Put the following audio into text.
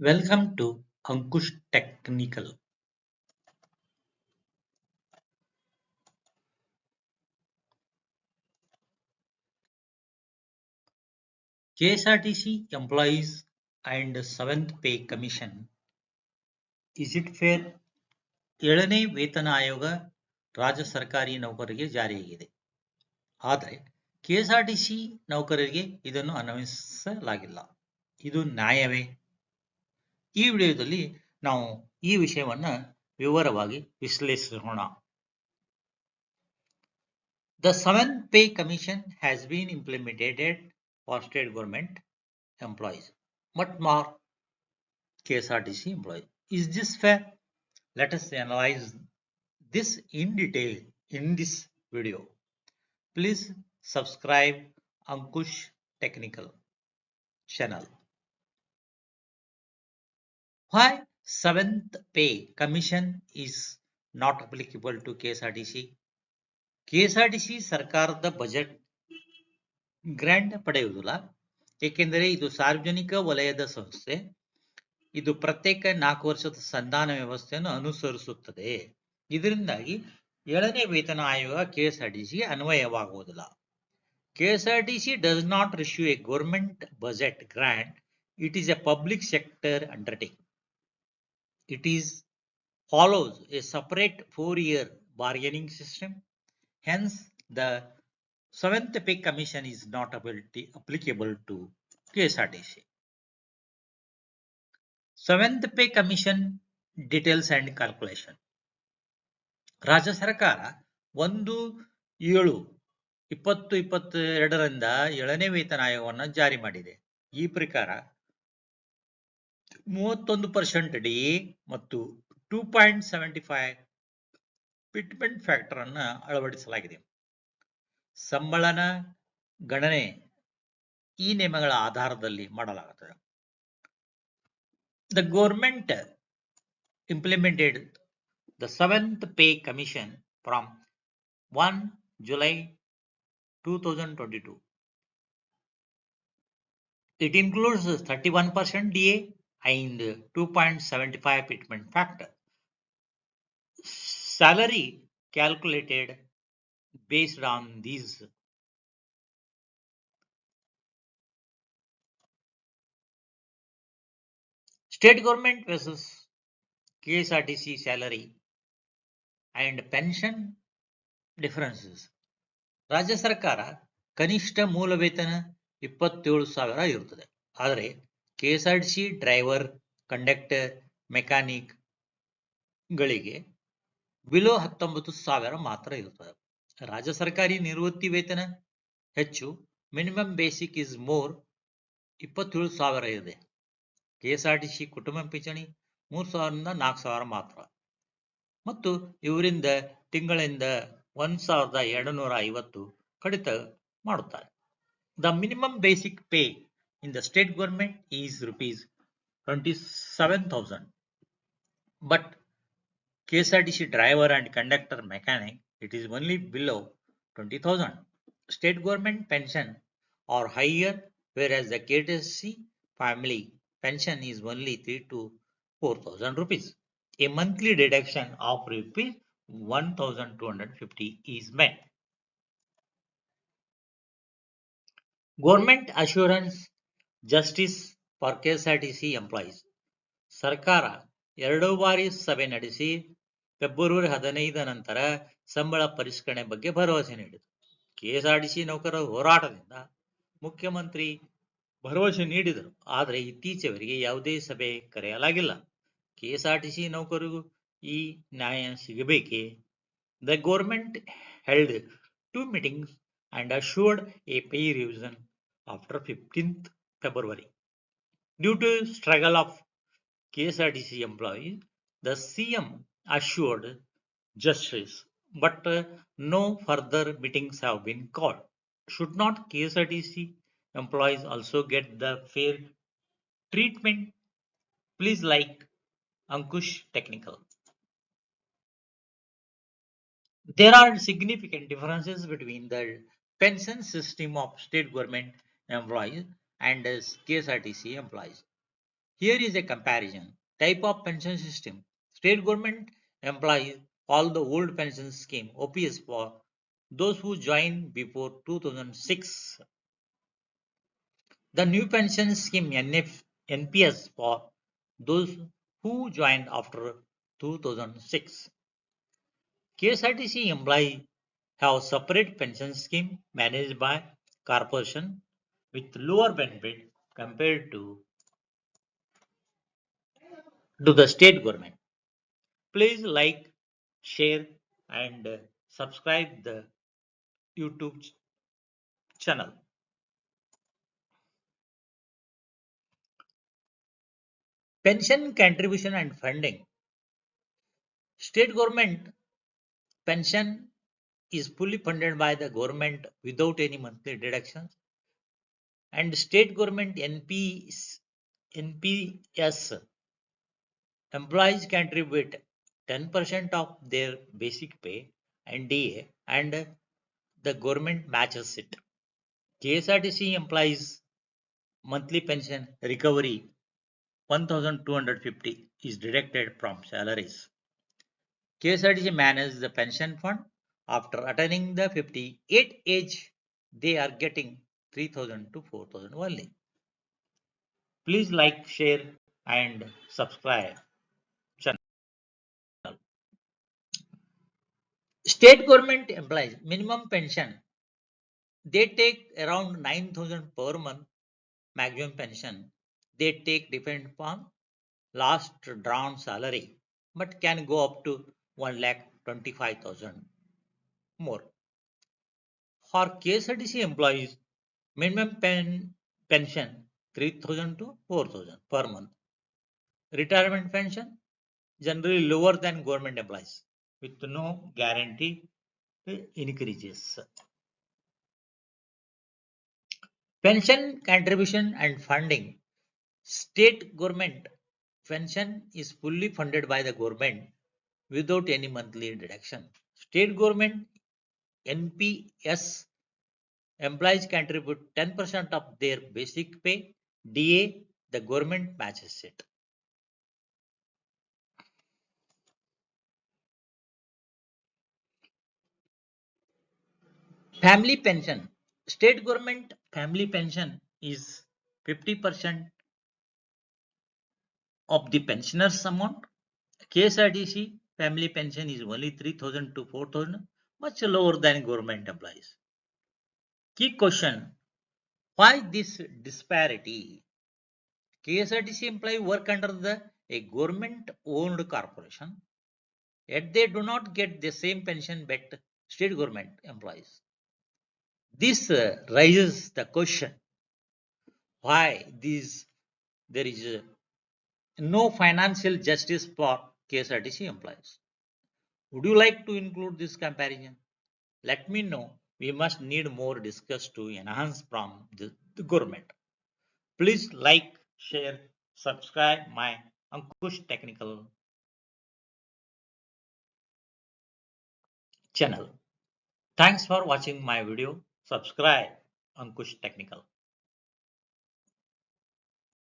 Welcome to Ankush Technical. KSRTC employees and seventh pay commission. Is it fair? ಏಳನೇ ವೇತನ ಆಯೋಗ ರಾಜ್ಯ ಸರ್ಕಾರಿ ನೌಕರರಿಗೆ ಜಾರಿಯಾಗಿದೆ ಆದರೆ ಕೆಎಸ್ಆರ್ಟಿಸಿ ನೌಕರರಿಗೆ ಇದನ್ನು ಅನ್ವಯಿಸಲಾಗಿಲ್ಲ ಇದು ನ್ಯಾಯವೇ ಈ ವಿಡಿಯೋದಲ್ಲಿ ನಾವು ಈ ವಿಷಯವನ್ನ ವಿವರವಾಗಿ ವಿಶ್ಲೇಷಿಸೋಣ The seventh pay commission has been implemented for state government employees, but more KSRTC employees. Is this fair? Let us analyze this in detail in this video. Please subscribe Ankush Technical channel. Why seventh pay commission is not applicable to KSRTC? KSRTC ಸರ್ಕಾರದ budget grant ಪಡೆಯುವುದಿಲ್ಲ. ಏಕೆಂದರೆ ಇದು ಸಾರ್ವಜನಿಕ ವಲಯದ ಸಂಸ್ಥೆ. ಇದು ಪ್ರತ್ಯೇಕ ನಾಲ್ಕು ವರ್ಷದ ಸಂಧಾನ ವ್ಯವಸ್ಥೆಯನ್ನು ಅನುಸರಿಸುತ್ತದೆ. ಇದರಿಂದಾಗಿ ಏಳನೇ ವೇತನ ಆಯೋಗ ಕೆಎಸ್ಆರ್ಟಿಸಿ ಅನ್ವಯವಾಗುವುದಿಲ್ಲ. KSRTC does not receive a government budget grant it is a public sector undertaking it is follows a separate four-year bargaining system. Hence, the seventh pay commission is not ability, applicable to KSRTC. Seventh pay commission details and calculation. ರಾಜ್ಯ ಸರ್ಕಾರ ಒಂದು ಏಳು ಇಪ್ಪತ್ತು ಇಪ್ಪತ್ತೆರಡರಿಂದ ಏಳನೇ ವೇತನ ಆಯೋಗವನ್ನು ಜಾರಿ ಮಾಡಿದೆ ಈ ಪ್ರಕಾರ ಮೂವತ್ತೊಂದು ಪರ್ಸೆಂಟ್ ಡಿ ಮತ್ತು two point seventy five fitment factor ಅನ್ನು ಅಳವಡಿಸಲಾಗಿದೆ. ಸಂಬಳನ ಗಣನೆ ಈ ನಿಯಮಗಳ ಆಧಾರದಲ್ಲಿ ಮಾಡಲಾಗುತ್ತದೆ. The government implemented the seventh pay commission from one July two thousand twenty two It one 31% DA and 2.75 fitment factor. Salary calculated based on these. State government versus KSRTC salary and pension differences. ರಾಜ್ಯ ಸರ್ಕಾರ ಕನಿಷ್ಠ ಮೂಲ ವೇತನ ಇಪ್ಪತ್ತೇಳು ಸಾವಿರ ಇರುತ್ತದೆ ಆದರೆ KSRTC driver, conductor, mechanic ಗಳಿಗೆ ಬಿಲೋ ಹತ್ತೊಂಬತ್ತು ಸಾವಿರ ಮಾತ್ರ ಇರುತ್ತದೆ. ರಾಜ್ಯ ಸರ್ಕಾರಿ ನಿವೃತ್ತಿ ವೇತನ ಹೆಚ್ಚು, ಮಿನಿಮಮ್ ಬೇಸಿಕ್ ಇಸ್ ಮೋರ್ ಇಪ್ಪತ್ತೇಳು ಸಾವಿರ ಇದೆ. ಕೆಎಸ್ಆರ್ಟಿಸಿ ಕುಟುಂಬ ಪಿಂಚಣಿ ಮೂರು ಸಾವಿರದಿಂದ ನಾಲ್ಕು ಸಾವಿರ ಮಾತ್ರ. ಮತ್ತು ಇವರಿಂದ ತಿಂಗಳಿಂದ ಒಂದ್ ಸಾವಿರದ ಎರಡು ನೂರ ಐವತ್ತು ಕಡಿತ ಮಾಡುತ್ತಾರೆ. The minimum basic pay in the state government is rupees 27,000. But KSRTC driver and conductor mechanic, it is only below 20,000. State government pension are higher, whereas the KSRTC family pension is only 3 to 4,000 rupees. A monthly deduction of rupees 1,250 is met. Government assurance justice for KSRTC employees ಸರ್ಕಾರ ಎರಡು ಬಾರಿ ಸಭೆ ನಡೆಸಿ February ಹದಿನೈದ ನಂತರ ಸಂಬಳ ಪರಿಷ್ಕರಣೆ ಬಗ್ಗೆ ಭರವಸೆ ನೀಡಿತು. ಕೆಎಸ್ಆರ್ಟಿಸಿ ನೌಕರರ ಹೋರಾಟದಿಂದ ಮುಖ್ಯಮಂತ್ರಿ ಭರವಸೆ ನೀಡಿದರು. ಆದರೆ ಇತ್ತೀಚೆವರೆಗೆ ಯಾವುದೇ ಸಭೆ ಕರೆಯಲಾಗಿಲ್ಲ. ಕೆಎಸ್ಆರ್ಟಿಸಿ ನೌಕರರಿಗೂ ಈ ನ್ಯಾಯ ಸಿಗಬೇಕೇ? The government held two meetings and assured a pay revision after fifteenth February. Due to struggle of KSRTC employees, the CM assured justice, but uh, no further meetings have been called. Should not KSRTC employees also get the fair treatment? Please like Ankush Technical. There are significant differences between the pension system of state government employees and uh, as KSRTC employees. Here is a comparison. Type of pension system. State government employs all the old pension scheme OPS for those who joined before 2006. The new pension scheme NF, NPS for those who joined after 2006. KSRTC employees have separate pension scheme managed by corporation with lower benefit compared to to the state government. Please like, share and subscribe the YouTube ch- channel. Pension contribution and funding. State government pension is fully funded by the government without any monthly deductions and state government NPS, NPS employees contribute 10% of their basic pay and DA and the government matches it. KSRTC employees monthly pension recovery 1250 is deducted from salaries. KSRTC manages the pension fund after attaining the 58 age they are getting 3000 to 4000 only. Please like, share and subscribe channel. State government employees minimum pension they take around 9000 per month maximum pension they take depend upon last drawn salary but can go up to 1 lakh 25000 more for KSRTC employees minimum pen, pension 3000 to 4000 per month. Retirement pension generally lower than government employees with no guarantee uh, increases. Pension contribution and funding. State government pension is fully funded by the government without any monthly deduction. State government nps employees contribute 10% of their basic pay. Da the government matches it. Family pension. State government family pension is 50% of the pensioners amount. Ksrdc family pension is only 3000 to 4000 much lower than government employees key question why this disparity ksrdc employee work under the a government owned corporation yet they do not get the same pension but state government employees this uh, raises the question why these there is uh, no financial justice for KSRTC employees. Would you like to include this comparison? Let me know. We must need more discuss to enhance from the, the government. Please like, share, subscribe my Ankush Technical channel. Thanks for watching my video. Subscribe Ankush Technical.